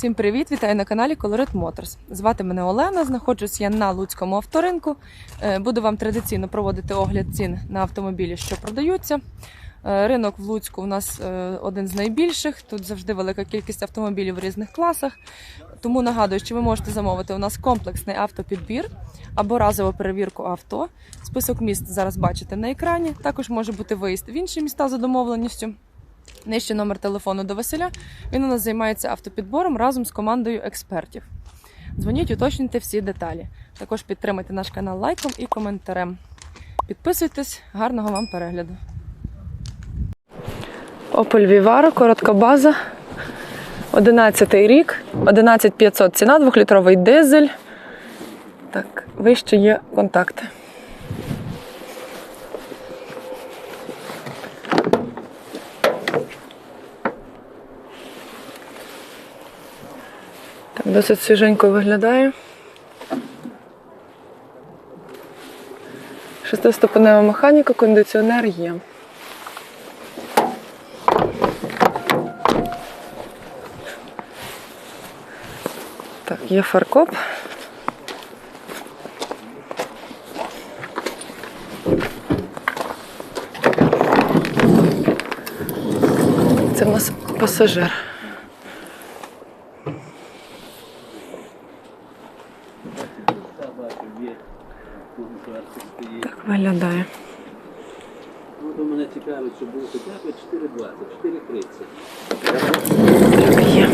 Всім привіт! Вітаю на каналі Colorit Motors. Звати мене Олена. Знаходжусь я на Луцькому авторинку. Е, Буду вам традиційно проводити огляд цін на автомобілі, що продаються. Е, Ринок в Луцьку у нас е, один з найбільших. Тут завжди велика кількість автомобілів в різних класах. Тому нагадую, що ви можете замовити у нас комплексний автопідбір або разову перевірку авто. Список міст зараз бачите на екрані. Також може бути виїзд в інші міста за домовленістю. Нижче номер телефону до Василя. Він у нас займається автопідбором разом з командою експертів. Дзвоніть, уточнюйте всі деталі. Також підтримайте наш канал лайком і коментарем. Підписуйтесь, гарного вам перегляду. Opel Vivaro, коротка база. 11 рік, 11500 ціна, 2-літровий дизель. Так, вище є контакти. Досить свіженько виглядає. Шестиступенева механіка, кондиціонер є. Так, є фаркоп. Це в нас пасажир. Так виглядає. Ну, мене цікавить, щоб було хоча б 4,20, 4,30. Так, є.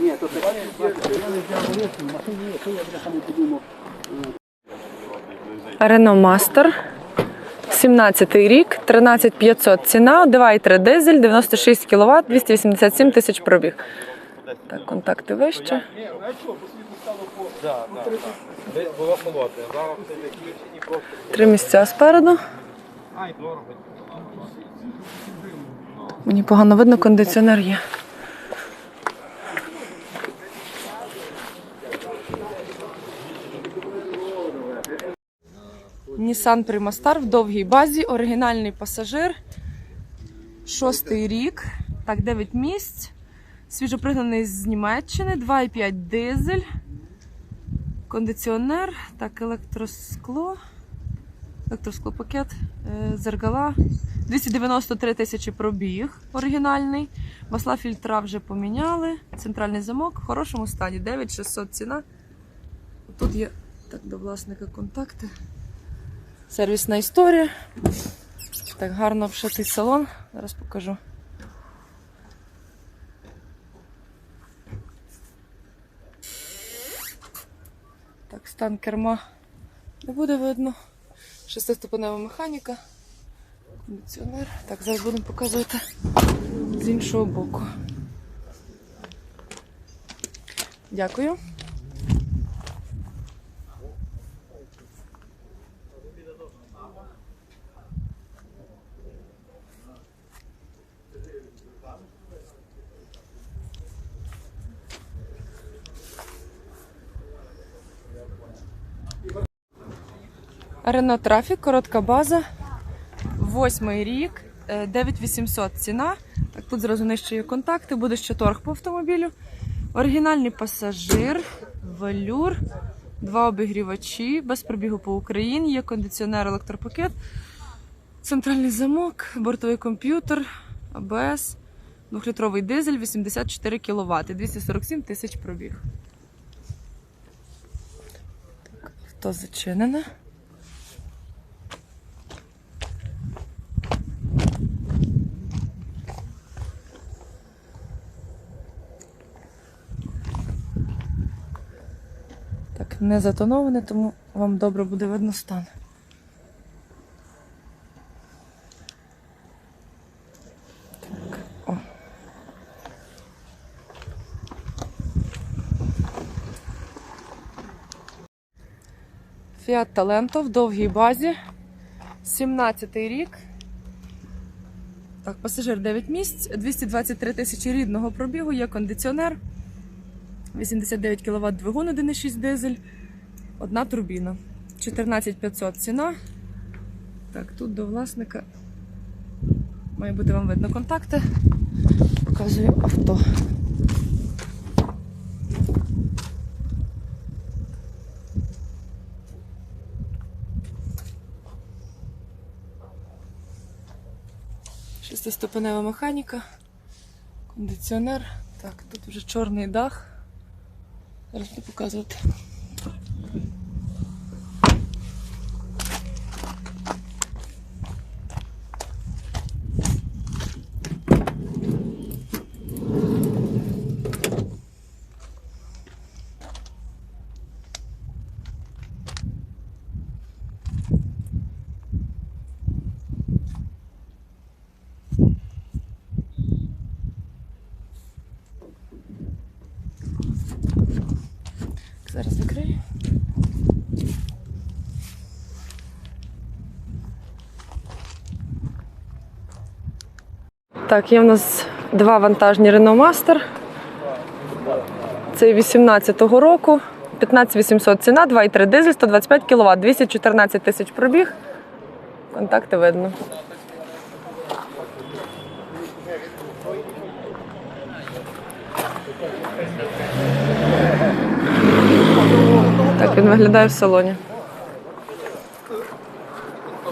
Ні, то так, я не взяв рису, машині є, що я бляха не подумав. Renault Master. 17 рік, 13500 ціна, 2,3 дизель, 96 кВт, 287 тисяч пробіг. Так, контакти вище. Три місця спереду. Мені погано видно, кондиціонер є. Nissan Primastar в довгій базі, оригінальний пасажир. Шостий рік. Так, 9 місць. Свіжопригнаний з Німеччини, 2,5 дизель. Кондиціонер, так, електроскло. Електросклопакет, е, зеркала. 293 тисячі пробіг оригінальний. Масла фільтра вже поміняли. Центральний замок в хорошому стані. 9600 ціна. Тут є так, до власника контакти. Сервісна історія. Так, гарно обшитий салон. Зараз покажу. Стан керма не буде видно. Шестиступенева механіка. Кондиціонер. Так, зараз будемо показувати з іншого боку. Дякую. Рено Трафік, коротка база. Восьмий рік, е, 9800 ціна. Так, тут зразу нижче є контакти, буде ще торг по автомобілю. Оригінальний пасажир, велюр, два обігрівачі, без пробігу по Україні, є кондиціонер, електропакет, центральний замок, бортовий комп'ютер, АБС, двохлітровий дизель, 84 кВт, 247 тисяч пробіг. Так, авто зачинене. Так, не затоноване, тому вам добре буде видно стан. Так, о. Fiat Talento в довгій базі. 17 рік. Так, пасажир 9 місць, 223 тисячі рідного пробігу, є кондиціонер. 89 кВт двигун 1,6 дизель, одна турбіна. 14500 ціна. Так, тут до власника має бути вам видно контакти. показую авто. Шестиступенева механіка, кондиціонер. Так, тут вже чорний дах. Зараз буду показувати. Зараз закрию. Так, є в нас два вантажні Renault Master. Це 18-го року. 15800 ціна, 2,3 дизель, 125 кВт, 214 тисяч пробіг. Контакти видно. Так він виглядає в салоні.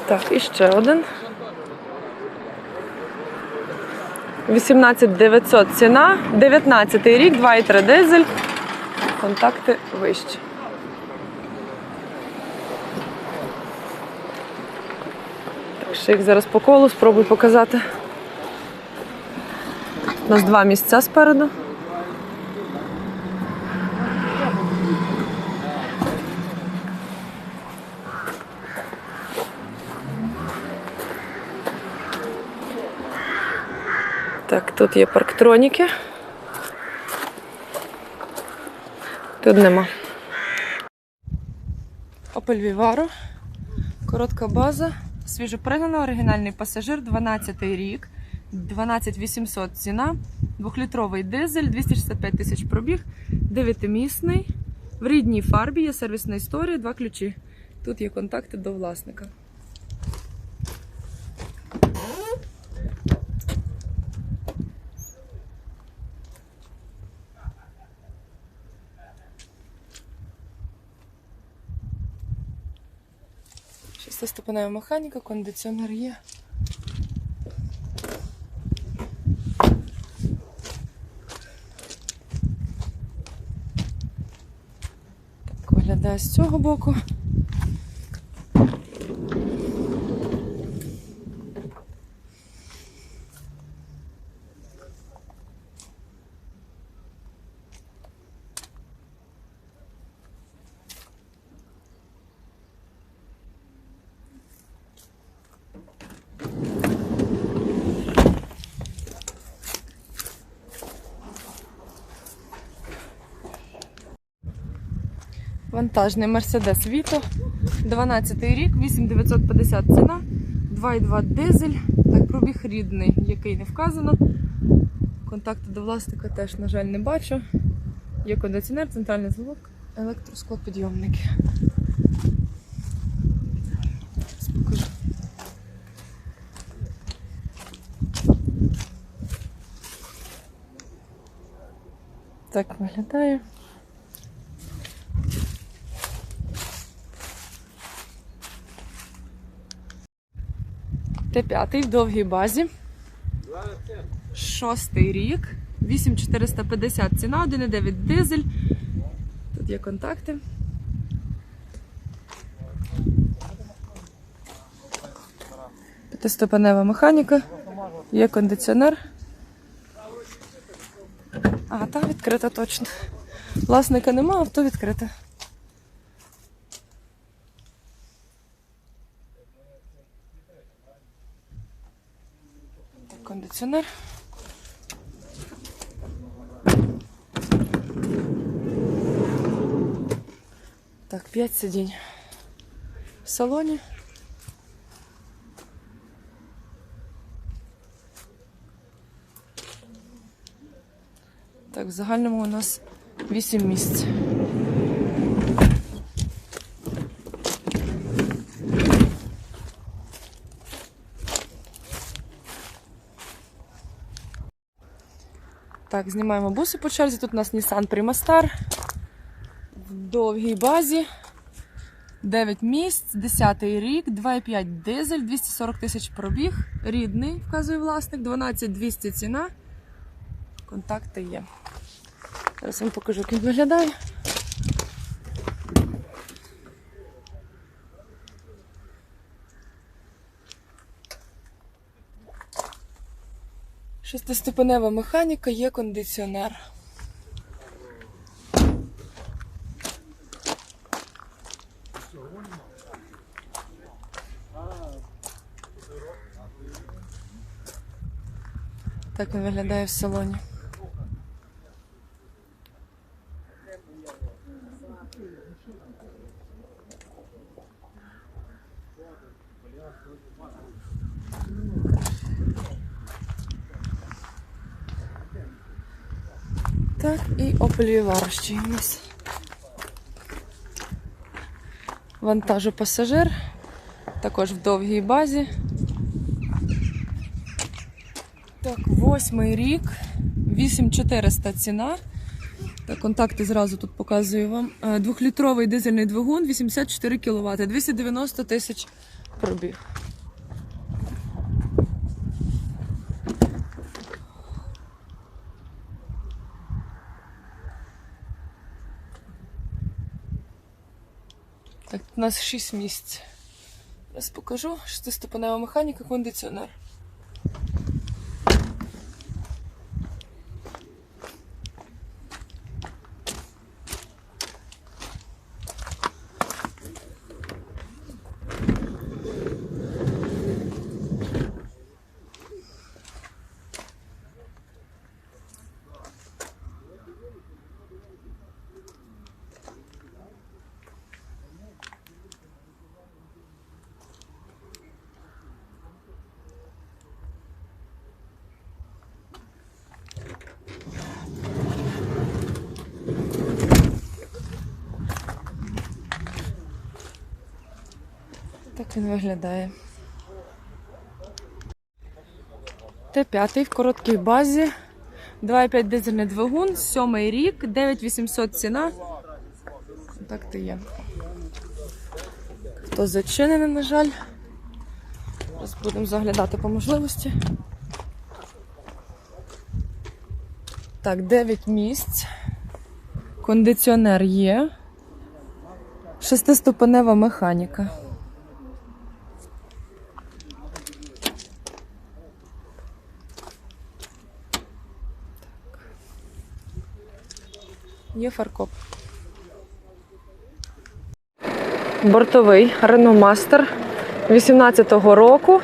Так, і ще один. 18 900 ціна, 19 рік, 2,3 дизель. Контакти вищі. Так, ще їх зараз по колу спробую показати. У нас два місця спереду. Так, тут є парктроніки. Тут нема. Opel Vivaro. Коротка база. Свіжопригнана, оригінальний пасажир, 12 рік, 12800 ціна, двохлітровий дизель, 265 тисяч пробіг, дев'ятимісний. В рідній фарбі є сервісна історія, два ключі. Тут є контакти до власника. Шестиступенева механіка, кондиціонер є. Так виглядає з цього боку. Вантажний Mercedes Vito, 12 рік, 8950 ціна, 2,2 дизель, так пробіг рідний, який не вказано. Контакти до власника теж, на жаль, не бачу. Є кондиціонер, центральний звук, електросклопідйомники. Покажу. Так виглядає. Т5 в довгій базі. Шостий рік. 8450 ціна, 1,9 дизель. Тут є контакти. П'ятиступенева механіка. Є кондиціонер. А, та відкрита точно. Власника нема, авто відкрите. Кондиціонер. Так, 5 сидінь в салоні. Так, в загальному у нас 8 місць. Так, знімаємо буси по черзі. Тут у нас Nissan Primastar в довгій базі. 9 місць, 10 рік, 2,5 дизель, 240 тисяч пробіг. Рідний, вказує власник, 12 200 ціна. Контакти є. Зараз вам покажу, як він виглядає. Шестиступенева механіка, є кондиціонер. Так він виглядає в салоні. Так, і Opel ще є у нас. Вантажопасажир. Також в довгій базі. Так, восьмий рік, 8400 ціна. Так, контакти зразу тут показую вам. Е, Двохлітровий дизельний двигун, 84 кВт, 290 тисяч пробіг. Нас 6 місць. Зараз покажу. Шестиступенева механіка, кондиціонер. Так він виглядає. Т5 в короткій базі. 2,5 дизельний двигун, сьомий рік, 9800 ціна. Контакти є. Хто зачинений, на жаль. Зараз будемо заглядати по можливості. Так, 9 місць. Кондиціонер є. Шестиступенева механіка. Є фаркоп. Бортовий Renault Master 18-го року.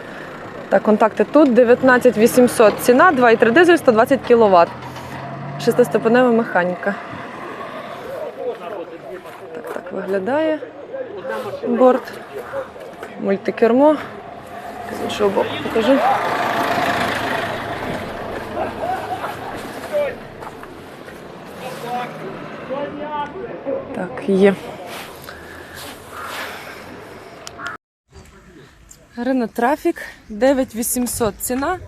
Так, контакти тут 19800 ціна, 2,3 дизель, 120 кВт. Шестиступенева механіка. Так, так виглядає борт. Мультикермо. З іншого боку покажу. Так, є. Рено Трафік 9800 ціна.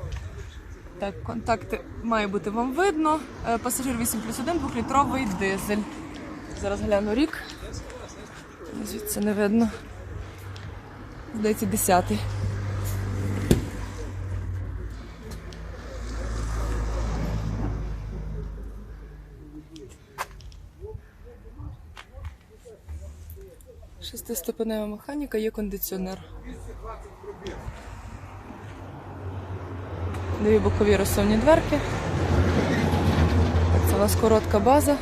Так, контакти має бути вам видно. Е, Пасажир 8 плюс 1, 2-літровий дизель. Зараз гляну рік. Звідси не видно. Здається, 10-й. Шестиступенева механіка, є кондиціонер. Дві бокові розсувні дверки. Це у нас коротка база.